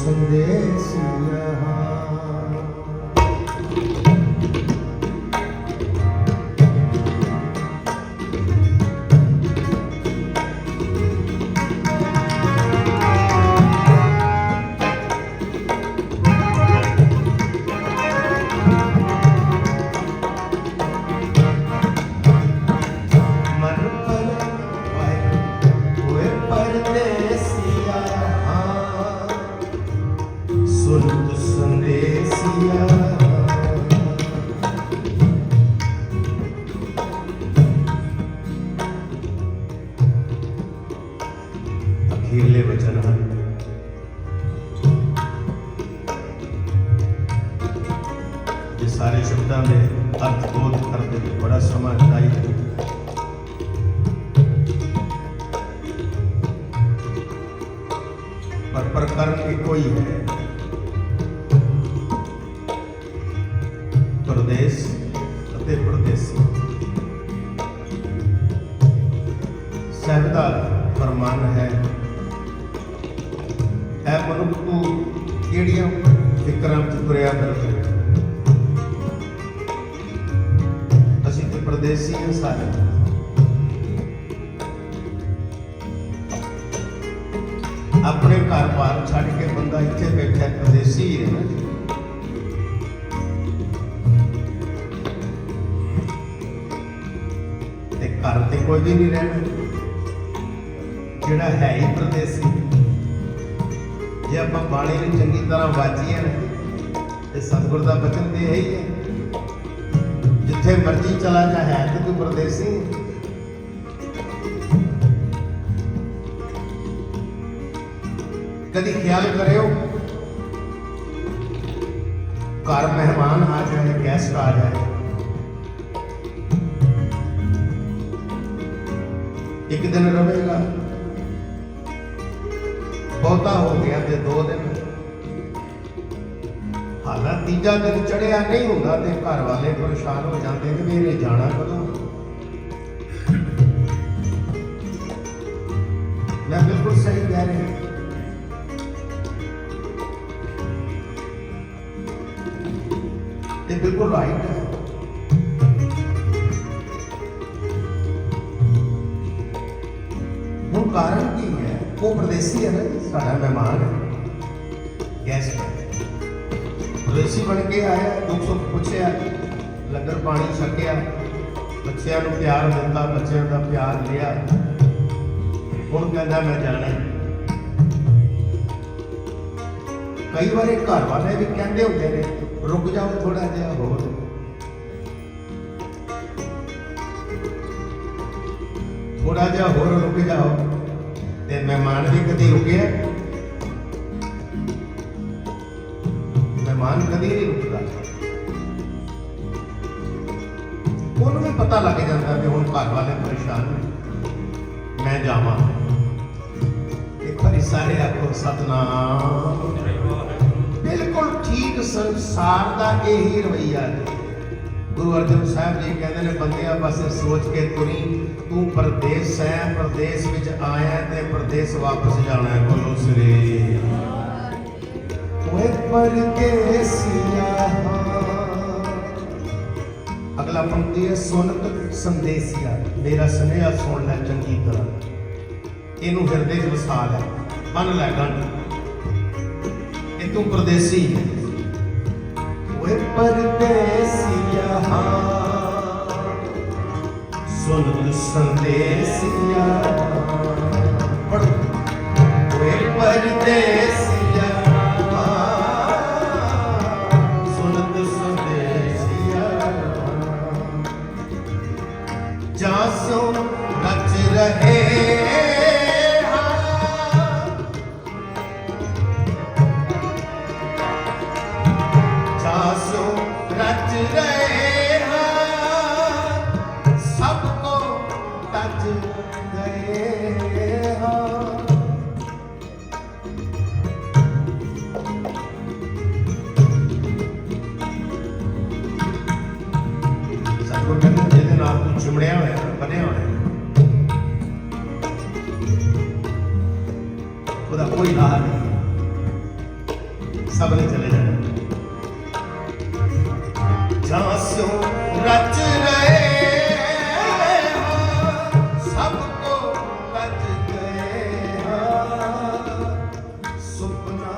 ਸੁਣਤ ਸੰਦੇਸੀਆ ਇਹ ਸਾਰੇ ਸ਼ਬਦਾਂ ਦੇ ਅਰਥ ਬੋਧ ਕਰਦੇ ਵਿੱਚ ਬੜਾ ਸਮਾਂ ਚਾਹੀਦਾ ਪਰ ਪ੍ਰਕਰਨ ਇੱਕੋ ਹੀ ਹੈ ਪ੍ਰਦੇਸ਼ ਅਤੇ ਪ੍ਰਦੇਸੀ ਸਾਹਿਬ ਦਾ ਫਰਮਾਨ ਹੈ ਐ ਮਨੁੱਖ ਤੂੰ ਕਿਹੜੀਆਂ ਫਿਕਰਾਂ ਵਿੱਚ ਤੁਰਿਆ ਫਿਰਦਾ ਪ੍ਰਦੇਸੀ ਹਾਂ ਸਾਰੇ ਆਪਣੇ ਘਰ-ਬਾਰ ਛੱਡ ਕੇ ਬੰਦਾ ਇੱਥੇ ਬੈਠਾ ਪ੍ਰਦੇਸੀ ਹੈ ਨਾ ਤੇ ਘਰ ਤੇ ਕੋਈ ਵੀ ਨਹੀਂ ਰਹਿਣਾ ਜਿਹੜਾ ਹੈ ਹੀ ਪ੍ਰਦੇਸੀ। ਜੇ ਆਪਾਂ ਬਾਣੀ ਨੂੰ ਚੰਗੀ ਤਰ੍ਹਾਂ ਵਾਚੀਏ ਤੇ ਸਤਿਗੁਰ ਦਾ ਬਚਨ ਤੇ ਇਹ ਹੀ ਹੈ। ਜਿੱਥੇ ਮਰਜ਼ੀ ਚਲਾ ਜਾ, ਹੈ ਤੇ ਤੂੰ ਪ੍ਰਦੇਸੀ। ਕਦੀ ਖਿਆਲ ਕਰਿਓ, ਘਰ ਮਹਿਮਾਨ ਆ ਜਾਏ ਗੈਸਟ ਆ ਜਾਏ। ਇੱਕ ਦਿਨ ਰਹੇਗਾ ਬਹੁਤਾ ਹੋ ਗਿਆ ਤੇ ਦੋ ਦਿਨ। ਹਾਲਾਂ ਤੀਜਾ ਦਿਨ ਚੜਿਆ ਨਹੀਂ ਹੁੰਦਾ ਤੇ ਘਰ ਵਾਲੇ ਪਰੇਸ਼ਾਨ ਹੋ ਜਾਂਦੇ ਕਿ ਵੀ ਜਾਣਾ ਕਦੋਂ? ਮੈਂ ਬਿਲਕੁਲ ਸਹੀ ਕਹਿ ਰਿਹਾ। ਇਹ ਬਿਲਕੁਲ ਰਾਈਟ ਹੈ। ਹੁਣ ਕਾਰਨ ਕੀ ਹੈ? ਉਹ ਪ੍ਰਦੇਸੀ ਹੈ ਨਾ, ਸਾਡਾ ਮਹਿਮਾਨ ਹੈ। ਗੈਸਟ ਹੈ ਪ੍ਰਦੇਸੀ ਬਣ ਕੇ ਆਇਆ ਦੁੱਖ ਸੁੱਖ ਪੁੱਛਿਆ, ਲੰਗਰ ਪਾਣੀ ਛਕਿਆ, ਬੱਚਿਆਂ ਨੂੰ ਪਿਆਰ ਦਿੱਤਾ, ਬੱਚਿਆਂ ਦਾ ਪਿਆਰ ਲਿਆ। ਹੁਣ ਕਹਿੰਦਾ ਮੈਂ ਜਾਣਾ ਕਈ ਵਾਰੀ ਘਰ ਵਾਲੇ ਵੀ ਕਹਿੰਦੇ ਹੁੰਦੇ ਨੇ, ਰੁਕ ਜਾਓ ਥੋੜਾ ਜਿਹਾ ਹੋਰ। ਥੋੜਾ ਜਿਹਾ ਹੋਰ ਰੁਕ ਜਾਓ। ਤੇ ਮਹਿਮਾਨ ਵੀ ਕਦੇ ਰੁਕਿਆ ਮਹਿਮਾਨ ਕਦੀ ਨਹੀਂ ਰੁਕਦਾ। ਉਹਨੂੰ ਵੀ ਪਤਾ ਲੱਗ ਜਾਂਦਾ ਵੀ ਹੁਣ ਘਰ ਵਾਲੇ ਪਰੇਸ਼ਾਨ ਨੇ। ਮੈਂ ਜਾਵਾਂ। ਇੱਕ ਵਾਰੀ ਸਾਰੇ ਆਖੋ ਸਤਨਾਮ। ਬਿਲਕੁਲ ਠੀਕ ਸੰਸਾਰ ਦਾ ਇਹੀ ਰਵਈਆ ਹੈ। ਗੁਰੂ ਅਰਜਨ ਸਾਹਿਬ ਜੀ ਕਹਿੰਦੇ ਨੇ ਬੰਦਿਆ ਬਸ ਸੋਚ ਕੇ ਤੁਰੀ, ਤੂੰ ਪਰਦੇਸ ਹੈ, ਪਰਦੇਸ ਵਿੱਚ ਆਇਆ ਤੇ ਪਰਦੇਸ ਵਾਪਸ ਜਾਣਾ ਹੈ। ਬੋਲੋ ਸ੍ਰੀ ਓਏ ਪਰਦੇਸੀਆ ਅਗਲਾ ਪੰਕਤੀ ਹੈ ਸੁਨਤ ਸੰਦੇਸੀਆ। ਮੇਰਾ ਸੁਨੇਹਾ ਸੁਣ ਲੈ ਚੰਗੀ ਤਰ੍ਹਾਂ। ਇਹਨੂੰ ਹਿਰਦੇ 'ਚ ਵਸਾ ਲੈ। ਮੰਨ ਲੈ ਗੰਢ। ਇਹ ਤੂੰ ਪਰਦੇਸੀ ਹੈ। ਓਏ ਪਰਦੇਸੀਆ ਸੁਨਤ ਸੰਦੇਸੀਆ ਪੜ ਓਏ ਪਰਦੇਸੀਆ ਜਾਸੋ ਜਾਂ ਰਚ ਰਹੇ ਹਾਂ, ਸਭ ਕੋ ਲੱਜ ਗਏ ਹਾਂ। ਸੁਪਨਾ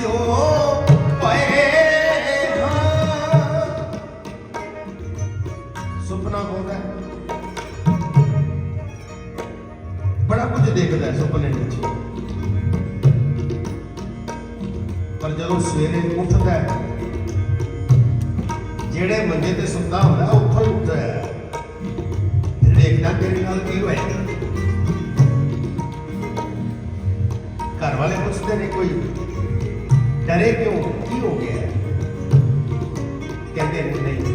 ਜੋ ਪਏ ਹਾਂ। ਸੁਪਨਾ ਹੁੰਦਾ ਬੜਾ ਕੁਝ ਦੇਖਦਾ ਹੈ ਸੁਪਨੇ ਵਿੱਚ। ਪਰ ਜਦੋਂ ਸਵੇਰੇ ਉੱਠਦਾ ਹੈ ਜਿਹੜੇ ਮੰਜੇ ਤੇ ਸੁੱਤਾ ਹੁੰਦਾ ਉੱਥੋਂ ਹੀ ਉੱਠਦਾ ਹੈ। ਦੇਖਦਾ ਤੇਰੇ ਨਾਲ ਕੀ ਹੋਇਆ। ਘਰ ਵਾਲੇ ਪੁੱਛਦੇ ਨੇ ਕੋਈ, ਡਰੇ ਕਿਉਂ? ਕੀ ਹੋ ਗਿਆ? ਕਹਿੰਦੇ ਨੇ, ਨਹੀਂ,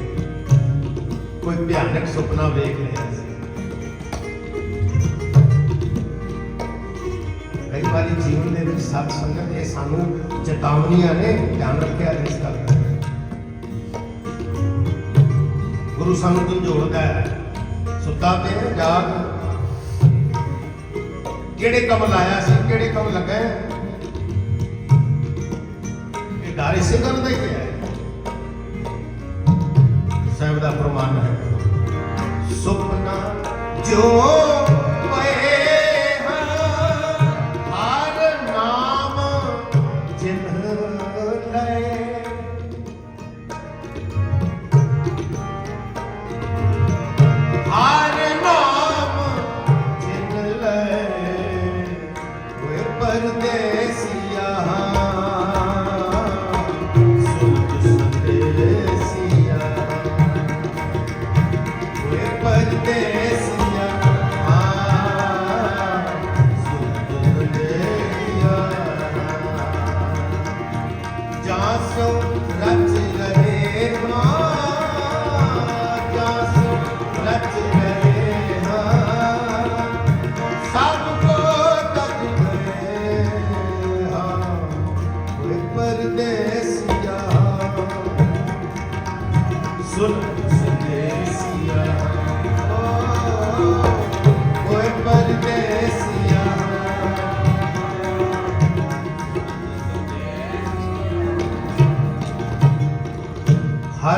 ਕੋਈ ਭਿਆਨਕ ਸੁਪਨਾ ਵੇਖ ਲਿਆ ਕਈ ਵਾਰੀ ਜੀਵਨ ਦੇ ਵਿੱਚ ਸਤ ਸੰਗਤ ਇਹ ਸਾਨੂੰ ਚੇਤਾਵਨੀਆਂ ਨੇ ਧਿਆਨ ਰੱਖਿਆ ਇਸ ਗੱਲ ਗੁਰੂ ਸਾਨੂੰ ਝੰਜੋੜਦਾ ਹੈ। ਸੁੱਤਾ ਤੇ ਜਾਗ। ਕਿਹੜੇ ਕੰਮ ਲਾਇਆ ਸੀ, ਕਿਹੜੇ ਕੰਮ ਲੱਗਾ ਹੈ? ਇਹ ਘਰ ਇਸੇ ਗੱਲ ਹੀ ਹੈ। ਸਾਹਿਬ ਦਾ ਪ੍ਰਮਾਣ ਹੈ। ਸੁਪਨਾ ਜੋ ਪਏ ਹਰ ਨਾਮ ਜਿਨ ਲਏ। ਕੋਈ ਪਰਦੇਸੀਆ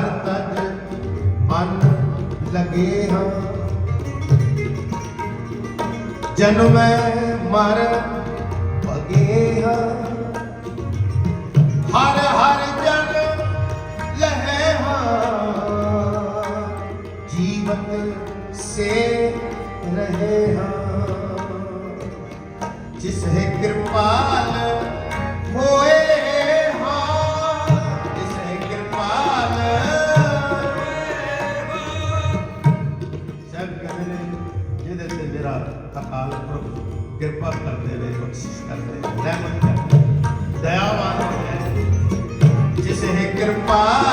ਹਰ ਤਜ ਮਨ ਲਗੇ ਹਾਂ। ਜਨਮ ਮਰ ਭਗੇ ਹਾਂ। ਹਰ ਹਰ ਜਨ ਲਹਿ ਹਾਂ। ਜੀਵਤ ਸੇ ਰਹੇ ਹਾਂ। ਜਿਸ ਹੈ ਕਿਰਪਾ ਕਰਦੇ ਨੇ ਬਖਸ਼ਿਸ਼ ਕਰਦੇ ਨੇ ਰਹਿਮਤ ਕਰਦੇ ਦਇਆਵਾਨ ਹੈ। ਜਿਸ ਹੈ ਕਿਰਪਾਲ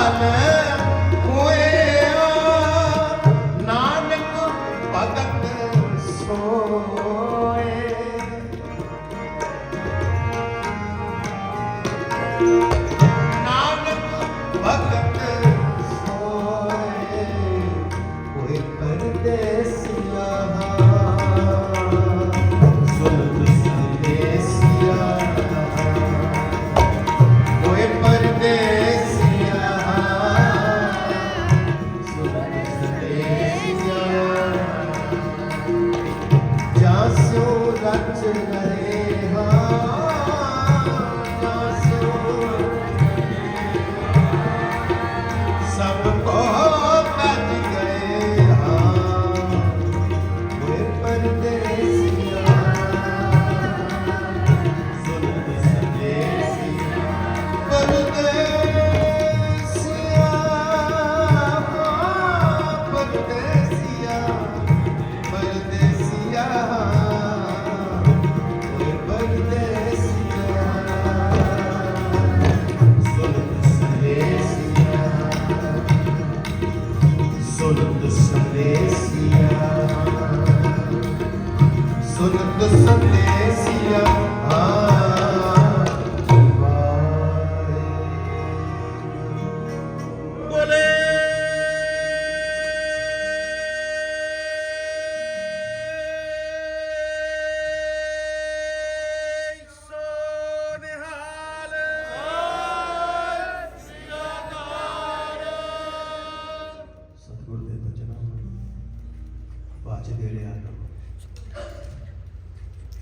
ਦੇ ਲਿਆ ਕਰੋ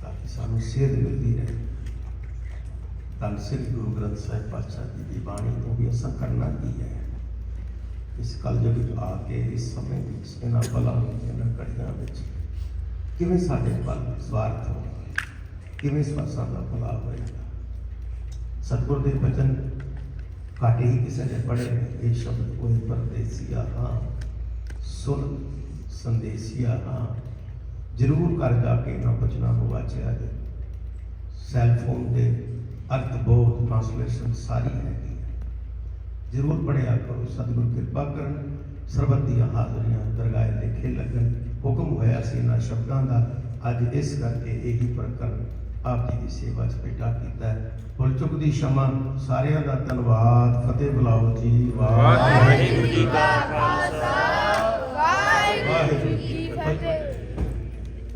ਤਾਂ ਕਿ ਸਾਨੂੰ ਸਿਹਤ ਮਿਲਦੀ ਰਹੇ। ਤਾਂ ਸ੍ਰੀ ਗੁਰੂ ਗ੍ਰੰਥ ਸਾਹਿਬ ਪਾਤਸ਼ਾਹ ਜੀ ਦੀ ਬਾਣੀ ਤੋਂ ਵੀ ਅਸਾਂ ਕਰਨਾ ਕੀ ਹੈ? ਇਸ ਕਲਯੁਗ ਵਿੱਚ ਆ ਕੇ, ਇਸ ਸਮੇਂ ਵਿੱਚ, ਇਹਨਾਂ ਬਲਾਂ ਇਹਨਾਂ ਘੜੀਆਂ ਵਿੱਚ ਕਿਵੇਂ ਸਾਡੇ ਬਲ ਸਵਾਰਥ ਹੋ ਕਿਵੇਂ ਸਵਾਸਾਂ ਦਾ ਭਲਾ ਹੋਇਆ ਸਤਿਗੁਰ ਦੇ ਬਚਨ ਘਾਟੇ ਹੀ ਕਿਸੇ ਨੇ ਪੜ੍ਹੇ ਇਹ ਸ਼ਬਦ ਕੋਈ ਪਰਦੇਸੀਆ ਹਾਂ ਸੁਨ ਸੰਦੇਸੀਆ ਹਾਂ ਜ਼ਰੂਰ ਕਰ ਜਾ ਕੇ ਇਹਨਾਂ ਬਚਨਾਂ ਨੂੰ ਵਾਚਿਆ ਜੇ ਸੈੱਲ ਫੋਨ ਦੇ ਅਰਥ ਬੋਧ ਟ੍ਰਾਂਸਲੇਸ਼ਨ ਸਾਰੀ ਹੈਗੀ ਹੈ। ਜ਼ਰੂਰ ਪੜਿਆ ਕਰੋ, ਸਤਿਗੁਰ ਕਿਰਪਾ ਕਰਨ ਸਰਬੱਤ ਦੀਆਂ ਹਾਜ਼ਰੀਆਂ ਦਰਗਾਹ ਲੇਖੇ ਲੱਗਣ। ਹੁਕਮ ਹੋਇਆ ਸੀ ਇਹਨਾਂ ਸ਼ਬਦਾਂ ਦਾ, ਅੱਜ ਇਸ ਕਰਕੇ ਇਹੀ ਪ੍ਰਕਰਨ ਆਪ ਜੀ ਦੀ ਸੇਵਾ 'ਚ ਬੇਟਾ ਕੀਤਾ ਹੈ। ਭੁੱਲ ਚੁੱਕ ਸ਼ਮਾ, ਸਾਰਿਆਂ ਦਾ ਧੰਨਵਾਦ। ਫਤਿਹ ਬੁਲਾਓ ਜੀ, ਵਾਹਿਗੁਰੂ ਜੀ ਕਾ ਖਾਲਸਾ। Wallahi.